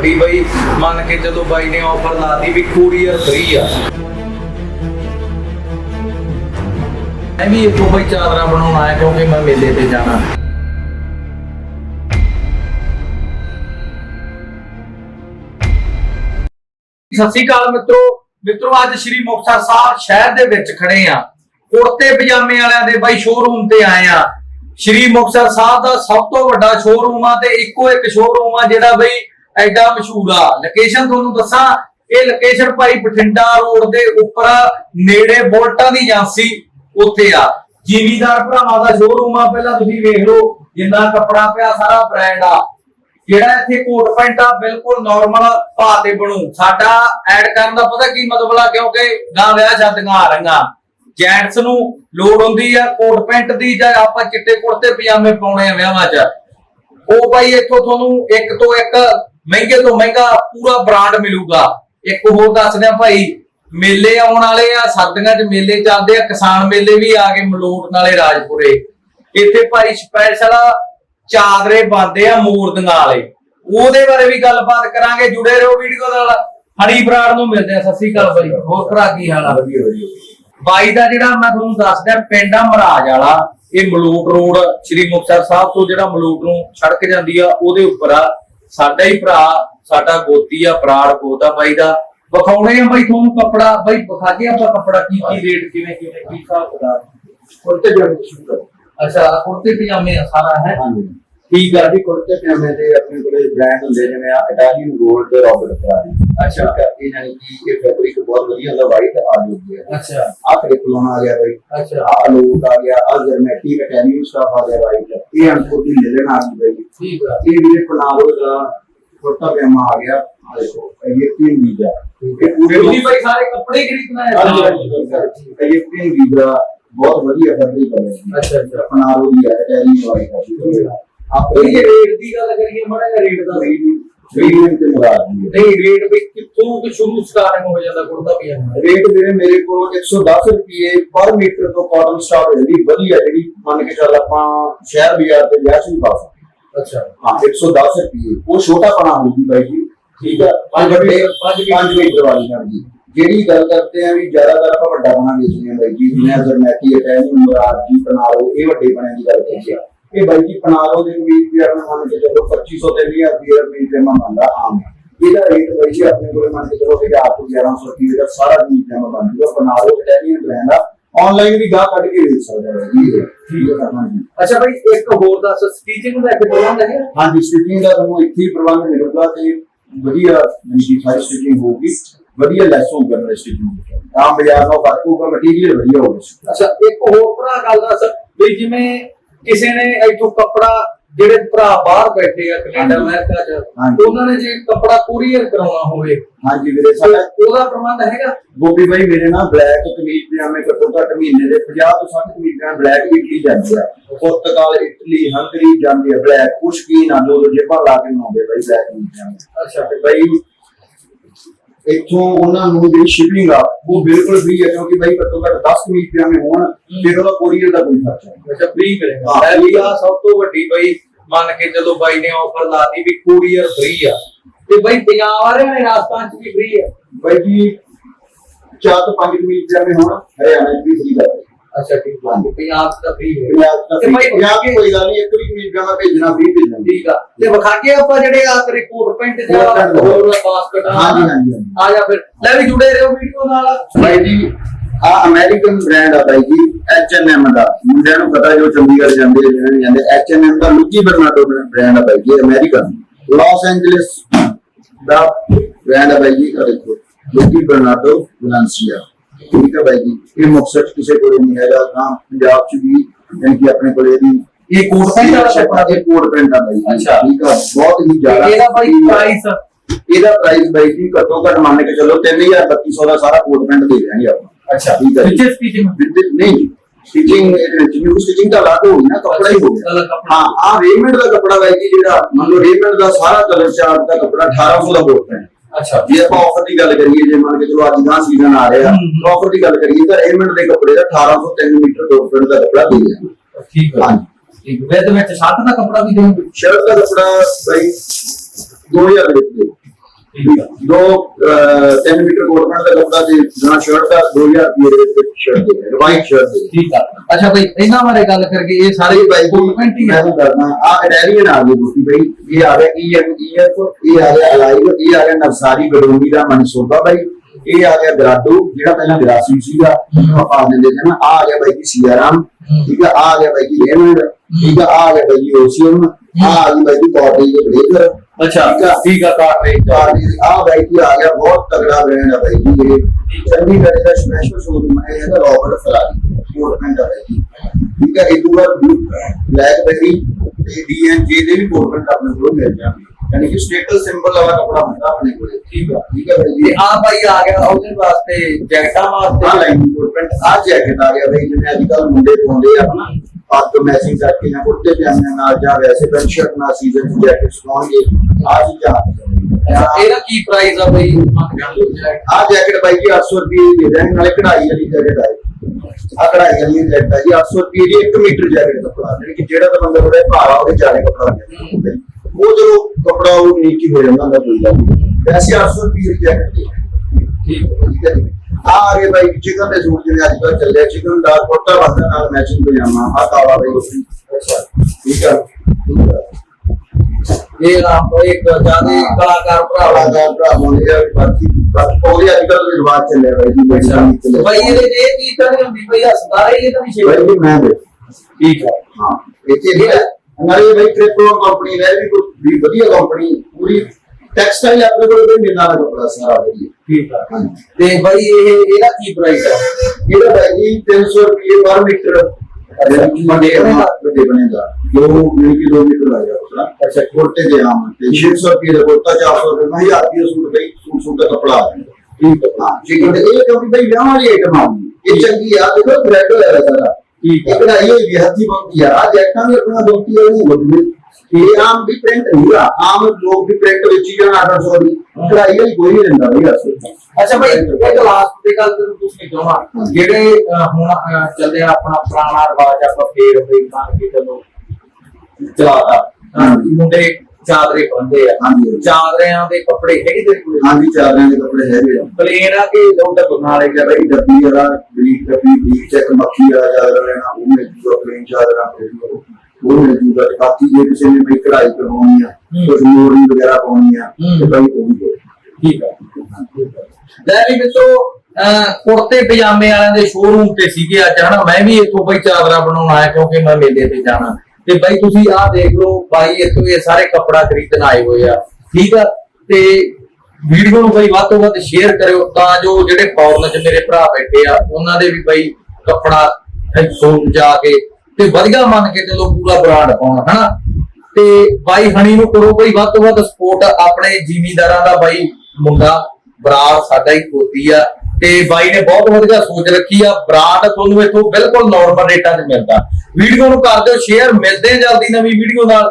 ਵੱਡੀ ਬਈ, ਮੰਨ ਕੇ ਜਦੋਂ ਬਾਈ ਨੇ ਆਫਰ ਲਾਤੀ ਵੀ ਕੋਰੀਅਰ ਫ੍ਰੀ ਆ। ਮੈਂ ਵੀ ਇੱਥੋਂ ਬਈ ਚਾਦਰਾ ਬਣਾਉਣ ਆਇਆ ਕਿਉਂਕਿ ਮੈਂ ਮੇਲੇ ਤੇ ਜਾਣਾ। ਸਤਿ ਸ਼੍ਰੀ ਅਕਾਲ ਮਿੱਤਰੋ। ਮਿੱਤਰੋ, ਅੱਜ ਸ਼੍ਰੀ ਮੁਕਤਸਰ ਸਾਹਿਬ ਸ਼ਹਿਰ ਦੇ ਵਿੱਚ ਖੜੇ ਆ। ਕੁੜਤੇ ਪਜਾਮੇ ਵਾਲਿਆਂ ਦੇ ਬਾਈ ਸ਼ੋਰੂਮ ਤੇ ਆਏ ਆ। ਸ਼੍ਰੀ ਮੁਕਤਸਰ ਸਾਹਿਬ ਦਾ ਸਭ ਤੋਂ ਵੱਡਾ ਸ਼ੋਰੂਮ ਆ ਤੇ ਇੱਕੋ ਇੱਕ ਸ਼ੋਰੂਮ ਆ ਜਿਹੜਾ ਬਈ ਐਡਾ ਮਸ਼ਹੂਰ ਆ। ਲੋਕੇਸ਼ਨ ਤੁਹਾਨੂੰ ਦੱਸਾਂ, ਇਹ ਲੋਕੇਸ਼ਨ ਭਾਈ ਬਠਿੰਡਾ ਰੋਡ ਦੇ ਉੱਪਰ ਨੇੜੇ ਬੋਲਟਾਂ ਦੀ ਏਜੰਸੀ ਉੱਥੇ ਆ। ਜੀਵੀਦਾਰ ਭਰਾਵਾਂ ਦਾ ਸ਼ੋਰੂਮ ਆ, ਪਹਿਲਾਂ ਤੁਸੀਂ ਵੇਖ ਲਓ, ਜਿੰਨਾ ਕੱਪੜਾ ਪਿਆ ਸਾਰਾ ਬ੍ਰਾਂਡ ਆ। ਜਿਹੜਾ ਇੱਥੇ ਕੋਟ ਪੈਂਟ ਆ, ਬਿਲਕੁਲ ਨਾਰਮਲ ਭਾਅ ਤੇ ਬਣੂ। ਸਾਡਾ ਐਡ ਕਰਨ ਦਾ ਪਤਾ ਕੀ ਮਤਲਬ ਆ, ਕਿਉਂਕਿ ਗਾਂ ਵਿਆਹ ਸ਼ਾਦੀਆਂ ਆ ਰਹੀਆਂ। ਜੈਂਟਸ ਨੂੰ ਲੋੜ ਹੁੰਦੀ ਆ ਕੋਟ ਪੈਂਟ ਦੀ, ਜਾਂ ਆਪਾਂ ਚਿੱਟੇ ਕੁੜਤੇ ਪਜਾਮੇ ਪਾਉਣੇ ਆ ਵਿਆਹਾਂ 'ਚ। ਉਹ ਭਾਈ ਇੱਥੋਂ ਤੁਹਾਨੂੰ ਇੱਕ ਤੋਂ ਇੱਕ ਮਹਿੰਗੇ ਤੋਂ ਮਹਿੰਗਾ ਪੂਰਾ ਬ੍ਰਾਂਡ ਮਿਲੂਗਾ। ਇੱਕ ਹੋਰ ਦੱਸਦੇ ਆ ਭਾਈ ਮੇਲੇ ਆਉਣ ਵਾਲੇ ਆ ਸਰਦੀਆਂ 'ਚ ਮੇਲੇ ਚੱਲਦੇ ਆ ਕਿਸਾਨ ਮੇਲੇ ਵੀ ਆ ਗਏ ਮਲੋਟ ਨਾਲੇ ਰਾਜਪੁਰੇ। ਇੱਥੇ ਭਾਈ ਸਪੈਸ਼ਲ ਚਾਦਰੇ ਬੰਦੇ ਆ ਮੂਰਤੀਆਂ ਵਾਲੇ। ਉਹਦੇ ਬਾਰੇ ਵੀ ਗੱਲਬਾਤ ਕਰਾਂਗੇ ਜੁੜੇ ਰਹੋ ਵੀਡੀਓ ਨਾਲ। ਹਰੀ ਬਰਾੜ ਨੂੰ ਮਿਲਦੇ ਆ ਸਤਿ ਸ੍ਰੀ ਅਕਾਲ ਬਾਈ ਹੋਰ ਭਰਾ ਕੀ ਹਾਲ ਆ? ਬਾਈ ਦਾ ਜਿਹੜਾ ਮੈਂ ਤੁਹਾਨੂੰ ਦੱਸਦਾ ਪਿੰਡ ਆ ਮਹਾਰਾਜ ਵਾਲਾ ਇਹ ਮਲੂਟ ਰੋਡ ਸ੍ਰੀ ਮੁਕਤਸਰ ਸਾਹਿਬ ਤੋਂ ਜਿਹੜਾ ਮਲੂਟ ਨੂੰ ਸੜਕ ਜਾਂਦੀ ਆ ਉਹਦੇ ਉੱਪਰ ਆ। ਸਾਡਾ ਹੀ ਭਰਾ ਸਾਡਾ ਗੋਤੀ ਆ ਬਰਾੜ ਗੋਦਾ ਬਾਈ ਦਾ। ਵਿਖਾਉਣੇ ਆ ਬਾਈ ਤੁਹਾਨੂੰ ਕੱਪੜਾ। ਬਾਈ ਵਿਖਾ ਕੇ ਆਪਾਂ ਕੱਪੜਾ ਕੀ ਕੀ ਰੇਟ ਕਿਵੇਂ ਕਿਵੇਂ ਕੀ ਹਿਸਾਬ ਦਾ ਕੁੜਤੇ ਪਜਾਮੇ ਸ਼ੁਰੂ ਅੱਛਾ ਕੁੜਤੇ ਪਜਾਮੇ ਸਾਰਾ ਹੈ? ਹਾਂਜੀ। ਠੀਕ ਆ ਜੀ ਕੁੜਤੇ ਪਜਾਮੇ ਦੇ ਆਪਣੇ ਕੋਲੇ ਬ੍ਰਾਂਡ ਹੁੰਦੇ ਜਿਵੇਂ ਆ ਇਟਾਲੀਅਨ 골ਡ ਤੇ ਰਾਬਰਟ ਫਰਾਰੀ ਅੱਛਾ। ਕਰਕੇ ਯਾਨੀ ਕਿ ਇਹ ਫੈਬਰਿਕ ਬਹੁਤ ਵਧੀਆ ਹੁੰਦਾ ਵਾਈਟ ਆ ਜੁਗੀ ਹੈ ਅੱਛਾ। ਆ ਕਰਿਕੂਲਮ ਆ ਗਿਆ ਬਾਈ ਅੱਛਾ। ਆ ਲੋਕ ਆ ਗਿਆ ਆ ਜਰਮੈਟੀ ਇਟਾਲੀਅਨ ਸਟਾਫ ਆ ਗਿਆ ਵਾਈਟ ਇਹ ਲੈ ਲੈਣਾ ਆ ਗਈ ਬਾਈ। ਠੀਕ ਆ। ਇਹ ਵੀ ਪਨਾਰੋ ਦਾ ਕੁੜਤਾ ਪਜਾਮਾ ਆ ਗਿਆ। ਆ ਦੇਖੋ ਇਹ ਤਿੰਨ ਵੀਜ਼ਾ ਇਹ ਪੂਰੇ ਬਾਈ ਸਾਰੇ ਕੱਪੜੇ ਖਰੀਦਣਾ ਹੈ ਇਹ ਤਿੰਨ ਵੀਜ਼ਾ ਬਹੁਤ ਵਧੀਆ ਫੈਬਰਿਕ ਹੈ ਅੱਛਾ ਅੱਛਾ। ਪਨਾਰੋ ਦੀ ਹੈ ਇਟਾਲੀਅਨ ਵਾਈਟ ਹੈ ਇਹ ਜੇ ਰੇਟ ਦੀ ਗੱਲ ਕਰੀਏ ਮਾੜਾ ਜਿਹਾ ਰੇਟ ਦਾ ਪ੍ਰੀਮੀਅਮ ਤੇ ਮੁਰਾਦ ਦੀ ਨਹੀਂ ਰੇਟ ਵੀ ਕਿੱਥੋਂ ਤੋਂ ਸ਼ੁਰੂ ਸਟਾਰਟਿੰਗ ਹੋ ਜਾਂਦਾ ਕੁੜਤਾ ਪਜਾਮਾ। ਰੇਟ ਵੀਰੇ ਮੇਰੇ ਕੋਲ 110 ਰੁਪਏ ਪਰ ਮੀਟਰ ਤੋਂ ਕਾਟਨ ਸਟਾਰਟ ਜਾਂਦੀ ਵਧੀਆ ਜਿਹੜੀ ਮੰਨ ਕੇ ਚੱਲ ਆਪਾਂ ਸ਼ਹਿਰ ਬਾਜ਼ਾਰ ਤੇ ਵਿਆਹ 'ਚ ਵੀ ਪਾ ਸਕਦੇ। ਅੱਛਾ। ਹਾਂ 110 ਰੁਪਏ। ਉਹ ਛੋਟਾ ਪਣਾ ਹੋਊਗੀ ਬਾਈ ਜੀ। ਠੀਕ ਹੈ ਪੰਜ ਵੱਡੇ ਮੀਟਰ- ਪੰਜ ਮੀਟਰ। 5 ਮੀਟਰ ਵਾਲੀ ਹਾਂਜੀ ਜਿਹੜੀ ਗੱਲ ਕਰਦੇ ਆ ਵੀ ਜ਼ਿਆਦਾਤਰ ਆਪਾਂ ਵੱਡਾ ਬਣਾ ਵੇਚਦੇ ਆ ਬਾਈ ਜੀ। ਜਿਵੇਂ ਜ਼ਰਮੈਟੀ ਇਟੈਲੀਅਨ ਮੁਰਾਦ ਜੀ ਪਨਾਰੋ ਇਹ ਵੱਡੇ ਬਣੇ ਦੀ ਗੱਲ ਕਰਦੇ ਆ। ਇਹ ਬਾਈ ਜੀ ਪਨਾਰੋ ਦੇ ਵੀ ਵੀ ਆਪਾਂ ਮੰਨ ਕੇ ਚੱਲੋ 2500 ਤੇ 2000 ਰੁਪਏ ਮੀਟਰ ਮਾ ਮੰਨਦਾ ਆਮ ਇਹਦਾ ਰੇਟ ਬਾਈ ਜੀ ਆਪਣੇ ਕੋਲ ਮੰਨ ਕੇ ਚੱਲੋ ਕਿ 1100 ਰੁਪਏ ਦਾ ਸਾਰਾ ਮੀਟਰ ਮਾ ਬਣ ਜੂਗਾ ਪਨਾਰੋ ਇਟੈਲੀਅਨ ਬ੍ਰਾਂਡ ਆ। ਆਨਲਾਈਨ ਵੀ ਗਾਹ ਕੱਢ ਕੇ ਵੇਚ ਸਕਦਾ ਹੈ ਜੀ। ਠੀਕ ਹੈ ਹਾਂਜੀ ਅੱਛਾ ਬਾਈ ਇੱਕ ਹੋਰ ਦੱਸ ਸਟੀਚਿੰਗ ਦਾ ਇੱਕ ਪ੍ਰੋਗਰਾਮ ਹੈ ਹਾਂਜੀ ਸਟਿਚਿੰਗ ਦਾ ਤੁਹਾਨੂੰ ਇੱਥੇ ਹੀ ਪ੍ਰਬੰਧ ਮਿਲੂਗਾ ਤੇ ਵਧੀਆ ਜਿਹੜੀ ਸਾਰੀ ਸਟਿਚਿੰਗ ਹੋਊਗੀ ਵਧੀਆ ਲੈਸ ਹੋਊਗਾ ਨਾਲ ਸਟਿਚਿੰਗ ਆਮ ਬਾਜ਼ਾਰ ਨਾਲੋਂ ਫ਼ਰਕ ਹੋਊਗਾ ਮਟੀਰੀਅਲ ਵਧੀਆ ਹੋਊਗਾ। ਅੱਛਾ ਇੱਕ ਹੋਰ ਭਰਾ ਗੱਲ ਦੱਸ ਵੀ ਜਿਵੇਂ ਕਿਸੇ ਨੇ ਇੱਥੋਂ ਕੱਪੜਾ ਜਿਹੜੇ ਭਰਾ ਬਾਹਰ ਬੈਠੇ ਆ ਕੈਨੇਡਾ। ਅਮਰੀਕਾ ਚ ਹਾਂਜੀ। ਉਹਨਾਂ ਨੇ ਜੇ ਕੱਪੜਾ ਕੁਰੀਅਰ ਕਰਾਉਣਾ ਹੋਵੇ ਹਾਂਜੀ ਵੀਰੇ ਤਾਂ ਸਾਡਾ ਉਹਦਾ ਪ੍ਰਬੰਧ ਹੈਗਾ ਗੋਪੀ ਬਾਈ ਮੇਰੇ ਨਾਲ ਬਲੈਕ ਕਮੀਜ਼ ਪਜਾਮੇ ਘੱਟੋ ਘੱਟ ਮਹੀਨੇ ਦੇ 50 ਤੋਂ 60 ਕਮੀਜ਼ਾਂ ਬਲੈਕ ਇਟਲੀ ਜਾਂਦੀ ਆ ਪੁਰਤਗਾਲ ਇਟਲੀ ਹੰਗਰੀ ਜਾਂਦੀ ਆ ਬਲੈਕ ਕੁਛ ਕੀ ਨਾ ਦੋ ਦੋ ਜੇਬਾਂ ਲਾ ਕੇ ਬਣਾਉਂਦੇ ਬਾਈ ਬਲੈਕ ਕਮੀਜ਼ਾਂ ਅੱਛਾ ਤੇ ਬਾਈ ਇੱਥੋਂ ਉਹਨਾਂ ਨੂੰ ਜਿਹੜੀ ਸ਼ਿਪਿੰਗ ਆ ਉਹ ਬਿਲਕੁਲ ਫ੍ਰੀ ਹੈ ਕਿਉਂਕਿ ਬਾਈ ਘੱਟੋ ਘੱਟ 10 ਕਮੀਜ਼ ਪਜਾਮੇ ਹੋਣ ਫਿਰ ਉਹਦਾ ਕੋਰੀਅਰ ਦਾ ਕੋਈ ਖਰਚਾ ਨਹੀਂ। ਅੱਛਾ ਫ੍ਰੀ ਕਰੇਗਾ ਹਾਂ। ਮੈਂ ਵੀ ਆ ਸਭ ਤੋਂ ਵੱਡੀ ਬਈ ਮੰਨ ਕੇ ਜਦੋਂ ਬਾਈ ਨੇ ਆਫਰ ਲਾਤੀ ਵੀ ਕੁਰੀਅਰ ਫ੍ਰੀ ਆ। ਤੇ ਬਈ ਪੰਜਾਬ ਵਾਲਿਆਂ ਨੇ ਰਾਜਸਥਾਨ ਚ ਵੀ ਫ੍ਰੀ ਆ। ਬਾਈ ਜੀ ਚਾਰ ਤੋਂ ਪੰਜ ਕਮੀਜ਼ ਪਜਾਮੇ ਹੋਣ ਹਰਿਆਣਾ ਚ ਵੀ ਫ੍ਰੀ ਦਾ ਅੱਛਾ ਠੀਕ ਆ ਪੰਜਾਬ ਤਾਂ ਫ੍ਰੀ ਹੈ ਪੰਜਾਬ ਦਾ ਤੇ free- ਪੰਜਾਬ ਦੀ ਕੋਈ ਗੱਲ ਨਹੀਂ ਇੱਕ ਵੀ ਕਮੀਜ਼ ਪਜਾਮਾ ਭੇਜਣਾ ਫ੍ਰੀ ਭੇਜਣਾ ਠੀਕ ਆ। ਤੇ ਵਿਖਾ ਕੇ ਆਪਾਂ ਜਿਹੜੇ ਆ ਤੇਰੇ ਕੋਟ ਪੈਂਟ ਜਾਂ ਹੋਰ ਬਾਸਕਟ ਹਾਂਜੀ, ਹਾਂਜੀ। ਆ ਜਾ ਫਿਰ। ਲੈ ਵੀ ਜੁੜੇ ਰਹੋ ਵੀਡੀਓ ਨਾਲ। ਬਾਈ ਜੀ ਆ ਅਮਰੀਕਨ ਬ੍ਰਾਂਡ ਆ ਬਾਈ ਜੀ H&M ਦਾ। ਮੁੰਡਿਆਂ ਨੂੰ ਪਤਾ ਜੋ ਚੰਡੀਗੜ੍ਹ ਜਾਂਦੇ ਵੀ ਜਾਂਦੇ H&M ਦਾ ਲੁੱਕੀ ਬਰਨਾਡੋ ਬ੍ਰਾਂਡ ਆ ਬਾਈ ਜੀ ਅਮਰੀਕਨ ਲਾਸ ਐਂਜਲਸ ਦਾ ਬ੍ਰਾਂਡ ਆ ਬਾਈ ਜੀ ਦੇਖੋ। ਲੁੱਕੀ ਬਰਨਾਡੋ ਵੈਲੈਂਸੀਆ ਠੀਕ ਹੈ ਬਾਈ ਜੀ ਇਹ ਮੁਕਤਸਰ 'ਚ ਕਿਸੇ ਕੋਲ ਨਹੀਂ ਹੈਗਾ ਤਾਂ ਪੰਜਾਬ ਚ ਵੀ ਯਾਨੀ ਕਿ ਆਪਣੇ ਕੋਲ ਇਹਦੀ ਇਹ ਕੋਟ ਪੈਂਟ ਵਾਲਾ ਛੱਪਾ ਦੇ ਕੋਡ ਪੈਂਟ ਆ ਬਾਈ ਜੀ ਅੱਛਾ। ਠੀਕ ਆ ਬਹੁਤ ਹੀ ਜ਼ਿਆਦਾ ਇਹਦਾ ਬਾਈ ਪ੍ਰਾਈਸ ਇਹਦਾ ਪ੍ਰਾਈਸ ਬਾਈ ਜੀ ਘੱਟੋ ਘੱਟ ਮੰਨ ਕੇ ਚੱਲੋ 3200 ਦਾ ਸਾਰਾ ਕੋਟ ਪੈਂਟ ਦੇ ਦੇਣਗੇ ਆਪਾਂ ਅੱਛਾ ਠੀਕ ਹੈ ਜੀ। ਵਿੱਚ ਸਟੀਚਿੰਗ ਵਿੱਚ ਨਹੀਂ ਸਟਿਚਿੰਗ ਇਹਦੇ ਵਿੱਚ ਵੀ ਸਟਿਚਿੰਗ ਤਾਂ ਅਲੱਗ ਹੋਊਗੀ ਨਾ ਕੱਪੜਾ ਹੀ ਹੋ ਗਿਆ ਅਲੱਗ ਕੱਪੜਾ। ਹਾਂ ਆ ਰੇਮੰਡ ਦਾ ਕੱਪੜਾ ਬਾਈ ਜੀ ਜਿਹੜਾ ਮੰਨ ਲਓ ਰੇਮੰਡ ਦਾ ਸਾਰਾ ਕਲਰ ਚਾਰਟ ਦਾ ਕੱਪੜਾ 1800 ਦਾ ਕੋਟ ਪੈਂਟ ਅੱਛਾ ਜੇ ਆਪਾਂ ਆਫਰ ਦੀ ਗੱਲ ਕਰੀਏ ਜੇ ਮੰਨ ਕੇ ਚਲੋ ਅੱਜ ਦਾ ਸੀਜ਼ਨ ਆ ਰਿਹਾ। ਤਾਂ ਆਫਰ ਦੀ ਗੱਲ ਕਰੀਏ ਤਾਂ ਰੇਮੰਡ ਦੇ ਕੱਪੜੇ ਦਾ 1800 3 ਮੀਟਰ ਕੋਟ ਪੈਂਟ ਦਾ ਕੱਪੜਾ ਦੇ ਦਿਆਂਗੇ ਠੀਕ ਹੈ। ਹਾਂਜੀ। ਠੀਕ ਹੈ। ਵਿੱਚ ਛੱਤ ਦਾ ਕੱਪੜਾ ਵੀ ਦੇਣਗੇ ਸ਼ਰਟ ਦਾ ਕੱਪੜਾ ਬਾਈ 2000 ਦੇ ਦੋ 3 ਮੀਟਰ ਗੋਰਮੈਂਟ ਦਾ ਕੱਪੜਾ ਤੇ ਨਾ ਸ਼ਰਟ ਦਾ 2000 ਰੁਪਏ ਦੇ ਵਿੱਚ ਸ਼ਰਟ ਦੇ ਵਾਈਟ ਸ਼ਰਟ ਦੇ ਠੀਕ ਆ। ਅੱਛਾ ਬਈ ਇਹਨਾਂ ਬਾਰੇ ਗੱਲ ਕਰਕੇ ਇਹ ਸਾਰੇ ਬਾਈ ਡਾਕੂਮੈਂਟ ਹੀ ਮੈਂ ਦੱਸਦਾ ਆ ਅਡੈਰੀਅਨ ਆ ਗਈ ਤੁਸੀਂ ਬਈ ਇਹ ਆ ਗਿਆ ਈਐਮ ਈਐਫ ਇਹ ਆ ਗਿਆ ਅਲਾਈਵ ਇਹ ਆ ਗਿਆ ਨਵਸਾਰੀ ਗਡੋਂਗੀ ਦਾ ਮਨਸੂਬਾ ਬਾਈ ਇਹ ਆ ਗਿਆ ਗਰਾਡੋ ਜਿਹੜਾ ਪਹਿਲਾਂ ਗਰਾਸੀ ਸੀਗਾ ਉਹਨੂੰ ਆਪਾਂ ਆ ਦਿੰਦੇ ਸੀ ਨਾ ਆ ਗਿਆ ਬਾਈ ਜੀ ਸੀਆਰਾਮ ਠੀਕ ਆ ਆ ਗਿਆ ਬਾਈ ਜੀ ਰੇਮੰਡ ਠੀਕ ਆ ਆ ਗਿਆ ਬਾਈ ਜੀ ਓਸੀਅਮ ਆ ਆ ਗਈ ਬਾਈ ਜੀ ਕਾਟੇਜ ਦੇ ਬ੍ਰੇਕਰ ਅੱਛਾ ਠੀਕ ਆ। ਠੀਕ ਆ ਕਾਰ ਕਾਟੇਜ ਆ ਬਾਈ ਜੀ ਆ ਗਿਆ ਬਹੁਤ ਤਗੜਾ ਬ੍ਰਾਂਡ ਆ ਬਾਈ ਜੀ ਇਹ। ਚੰਡੀਗੜ੍ਹ ਦਾ ਸਪੈਸ਼ਲ ਸ਼ੋਰੂਮ ਹੈ ਇਹਦਾ ਰੋਬਰਟ ਫਰਾਰੀ ਗਵਰਨਮੈਂਟ ਆ ਬਾਈ ਜੀ। ਠੀਕ ਹੈ ਇਹ ਦੂਆ ਬਲੈਕ ਬੈਰੀ ਤੇ ਡੀਐਨਜੀ ਦੇ ਵੀ ਗਵਰਨਮੈਂਟ ਆਪਣੇ ਕੋਲ ਮਿਲ ਜਾਣਗੇ ਯਾਨੀ ਕਿ ਸਟੇਟਸ ਸਿੰਬਲ ਵਾਲਾ ਕਪੜਾ ਹੁੰਦਾ ਆਪਣੇ ਕੋਲ। ਠੀਕ ਆ ਠੀਕ ਹੈ ਬਾਈ ਤੇ ਜੀ ਆ ਬਾਈ ਆ ਗਿਆ ਉਹਦੇ ਵਾਸਤੇ ਜੈਕਟਾਂ ਆ ਵਾਸਤੇ ਲਾਈਨ ਗਵਰਨਮੈਂਟ ਆ ਜੈਕਟ ਆ ਗਿਆ ਬਾਈ ਜਿਵੇਂ ਅੱਜ ਕੱਲ ਮੁੰਡੇ ਪਾਉਂਦੇ ਆ ਹਨਾ। ਪੱਗ ਮੈਚਿੰਗ ਕਰਕੇ ਜਾਂ ਕੁੜਤੇ ਪਜਾਮੇ ਨਾਲ ਜਾਂ ਵੈਸੇ ਪੈਂਟ ਸ਼ਰਟ ਨਾਲ ਸੀਜ਼ਨ ਜੈਕਟਸ ਪਾਉਣਗੇ। ਆ ਚੀਜ਼ਾਂ। ਇਹਦਾ ਕੀ ਪ੍ਰਾਈਸ ਆ ਬਈ? ਆ ਜੈਕਟ ਬਾਈ ਜੀ 800 ਰੁਪਏ ਦੀ ਦੇ ਦੇਣ ਨਾਲੇ ਕਢਾਈ ਵਾਲੀ ਜੈਕਟ ਆ ਆ ਕਢਾਈ ਵਾਲੀ ਜੈਕਟ ਆ ਜੀ 800 ਰੁਪਏ ਦੀ 1 ਮੀਟਰ ਜੈਕਟ ਕੱਪੜਾ ਜਿਹੜੀ ਕਿ ਜਿਹੜਾ ਤਾਂ ਬੰਦਾ ਥੋੜਾ ਭਾਰਾ ਉਹਦੇ ਚਾਰੇ ਕੱਪੜਾ ਲੈਂਦਾ ਉਹ ਜਦੋਂ ਕੱਪੜਾ ਉਹ ਨੀਚੀ ਹੋ ਜਾਂਦਾ ਹੁੰਦਾ ਕੋਈ ਗੱਲ ਵੈਸੇ 800 ਰੁਪਏ ਦੀ ਜੈਕਟ ਦੀ ਠੀਕ ਠੀਕ ਹੈ ਆ ਗਏ ਬਾਈ ਚਿਕਨ ਦੇ ਸੂਟ ਜਿਵੇਂ ਅੱਜ ਕੱਲ੍ਹ ਚੱਲਿਆ ਚਿਕਨ ਦਾ ਕੁੜਤਾ ਬੰਦਾ ਨਾਲ ਮੈਚਿੰਗ ਪਜਾਮਾ ਆ ਕਾਲਾ ਬਾਈ। ਠੀਕ ਆ। ਇਹ ਰਾਮ ਇੱਕ ਜਿਆਦੇ ਕਲਾਕਾਰ ਭਰਾ। ਭਰਾ ਦਾ ਭਰਾ ਹੋਣੇ ਆ ਬਾਕੀ ਬਾਕੀ ਉਹਦੇ ਅੱਜ ਕੱਲ੍ਹ ਰਿਵਾਜ ਚੱਲਿਆ ਬਾਈ ਜੀ ਬੜੀ ਸਾਰੀ ਚੱਲਿਆ। ਬਈ ਇਹਦੇ ਇਹ ਚੀਜ਼ ਤਾਂ ਨਹੀਂ ਹੁੰਦੀ ਬਈ ਹੱਸਦਾ ਰਹੇ ਇਹ ਤਾਂ ਨਹੀਂ ਬਾਈ ਜੀ ਮੈਂ ਦੇ ਠੀਕ ਆ ਹਾਂ ਇੱਥੇ ਵੀ ਹੈ। ਨਾਲੇ ਬਈ ਟ੍ਰਿਪਲੋ ਕੰਪਨੀ ਨੇ ਵੀ ਕੋਈ ਵੀ ਵਧੀਆ ਕੰਪਨੀ ਪੂਰੀ ਟੈਕਸਟਾਈਲ ਆਪਣੇ ਕੋਲ ਵੀ ਮਿਲਣਾ ਦਾ ਕੱਪੜਾ ਸਾਰਾ ਵਧੀਆ ਠੀਕ ਹਾਂਜੀ। ਤੇ ਬਈ ਇਹ ਇਹਦਾ ਕੀ ਪ੍ਰਾਈਸ ਆ ਇਹਦਾ ਬਾਈ ਜੀ 300 ਰੁਪਏ ਪਰ ਮੀਟਰ ਬਣੇਗਾ ਬਣੇਗਾ ਦੋ ਮਿਲ ਕੇ 2 ਮੀਟਰ ਲੱਗ ਜਾਊਗਾ ਅੱਛਾ ਕੁੜਤੇ ਦੇ ਆਮ ਤੇ 600 ਰੁਪਏ ਦਾ ਕੁੜਤਾ 400 ਰੁਪਏ। ਮੈਂ 1000 ਰੁਪਏ ਸੂਟ ਬਈ ਸੂਟ ਸੂਟ ਦਾ ਕੱਪੜਾ ਠੀਕ ਹੈ ਹਾਂ ਠੀਕ ਹੈ ਇਹ ਕਿਉਂਕਿ ਬਈ ਵਿਆਹ ਵਾਲੀ ਆਈਟਮ ਆ ਇਹ ਚੰਗੀ ਆ ਦੇਖੋ ਬ੍ਰੈਡ ਹੋਇਆ ਸਾਰਾ। ਠੀਕ ਇਹ ਕਢਾਈ ਹੋਈ ਵੀ ਹੱਥੀ ਬੰਦੀ ਆ। ਆ ਜੈਕਟਾਂ ਵੀ ਆਪਣਾ ਬੰਦੀ ਵਾਲੀ ਹੁੰਦੀ ਇਹ ਆਮ ਵੀ ਪ੍ਰਿੰਟ ਨਹੀਂ ਆ। ਆਮ ਲੋਕ ਵੀ ਪ੍ਰਿੰਟ ਵਿੱਚ ਹੀ ਜਾਣ ਆਰਡਰ ਸੋਰੀ ਕਢਾਈ ਵਾਲੀ ਕੋਈ ਨਹੀਂ ਲੈਂਦਾ ਬਈ ਅਸਲ ਅੱਛਾ ਬਈ ਇੱਕ ਲਾਸਟ ਦੀ ਗੱਲ ਤੇ ਪੁੱਛਣੀ ਚਾਹਾਂ। ਜਿਹੜੇ ਹੁਣ ਚੱਲਿਆ ਆਪਣਾ ਪੁਰਾਣਾ ਰਿਵਾਜ ਆਪਾਂ ਫੇਰ ਬਈ ਮੰਨ ਕੇ ਚੱਲੋ ਚਲਾਤਾ। ਮੁੰਡੇ ਚਾਦਰੇ ਪਾਉਂਦੇ ਆ। ਹਾਂਜੀ। ਚਾਦਰਿਆਂ ਦੇ ਕੱਪੜੇ ਹੈਗੇ ਤੇਰੇ ਕੋਲ? ਹਾਂਜੀ ਚਾਦਰਾਂ ਦੇ ਕੱਪੜੇ ਹੈਗੇ ਆ। ਪਲੇਨ ਆ ਕਿ ਲੋਟਾ ਬਨਾਲੇ ਨਾਲੇ ਬਈ? ਡੱਬੀ ਵਾਲਾ ਬਰੀਕ ਡੱਬੀ ਬਰੀਕ ਚੈੱਕ ਮੱਖੀ ਵਾਲਾ ਚਾਦਰ ਲੈਣਾ ਉਹ ਮਿਲ ਜੂਗਾ ਪਲੇਨ ਚਾਦਰਾਂ ਜੂਗਾ ਉਹ ਮਿਲ ਜੂਗਾ ਤੇ ਬਾਕੀ ਜੇ ਕਿਸੇ ਨੇ ਬਈ ਕਢਾਈ ਕਰਵਾਉਣੀ ਆ ਹੂੰ। ਕੁਝ ਮੋਰੀ ਵਗੈਰਾ ਪਾਉਣੀ ਆ ਹੂੰ। ਤੇ ਬਈ ਉਹ ਵੀ ਠੀਕ ਆ। ਲੈ ਵੀ ਮਿੱਤਰੋ ਕੁੜਤੇ ਪਜਾਮੇ ਵਾਲਿਆਂ ਦੇ ਸ਼ੋਰੂਮ ਤੇ ਸੀਗੇ ਅੱਜ ਹਨਾ? ਮੈਂ ਵੀ ਇੱਥੋਂ ਬਈ ਚਾਦਰਾ ਬਣਾਉਣ ਆਇਆ ਕਿਉਂਕਿ ਮੈਂ ਮੇਲੇ ਤੇ ਜਾਣਾ। ਤੇ ਬਾਈ ਤੁਸੀਂ ਆਹ ਦੇਖ ਲਓ ਬਾਈ ਇੱਥੋਂ ਇਹ ਸਾਰੇ ਕੱਪੜਾ ਖਰੀਦਣ ਆਏ ਹੋਏ ਆ। ਠੀਕ ਆ? ਤੇ ਵੀਡੀਓ ਨੂੰ ਬਈ ਵੱਧ ਤੋਂ ਵੱਧ ਸ਼ੇਅਰ ਕਰਿਓ ਤਾਂ ਜੋ ਜਿਹੜੇ ਫੌਰਨ ਚ ਮੇਰੇ ਭਰਾ ਬੈਠੇ ਆ ਉਹਨਾਂ ਦੇ ਵੀ ਬਈ ਕੱਪੜਾ ਇੱਥੋਂ ਜਾ ਕੇ ਤੇ ਵਧੀਆ ਮੰਨ ਕੇ ਚਲੋ ਪੂਰਾ ਬ੍ਰਾਂਡ ਪਾਉਣ, ਹਨਾ? ਤੇ ਬਾਈ ਹਣੀ ਨੂੰ ਕਰੋ ਬਈ ਵੱਧ ਤੋਂ ਵੱਧ ਸਪੋਰਟ ਆਪਣੇ ਜ਼ਿਮੀਂਦਾਰਾਂ ਦਾ ਬਾਈ ਮੁੰਡਾ, ਬਰਾੜ ਸਾਡਾ ਹੀ ਕੋਤੀ ਆ। ਤੇ ਬਾਈ ਨੇ ਬਹੁਤ ਵਧੀਆ ਸੋਚ ਰੱਖੀ ਆ ਬ੍ਰਾਂਡ ਤੁਹਾਨੂੰ ਇੱਥੋਂ ਬਿਲਕੁਲ ਨਾਰਮਲ ਰੇਟਾਂ 'ਚ ਮਿਲਦਾ। ਵੀਡੀਓ ਨੂੰ ਕਰ ਦਿਓ ਸ਼ੇਅਰ ਮਿਲਦੇ ਜਲਦੀ ਨਵੀਂ ਵੀਡੀਓ ਨਾਲ।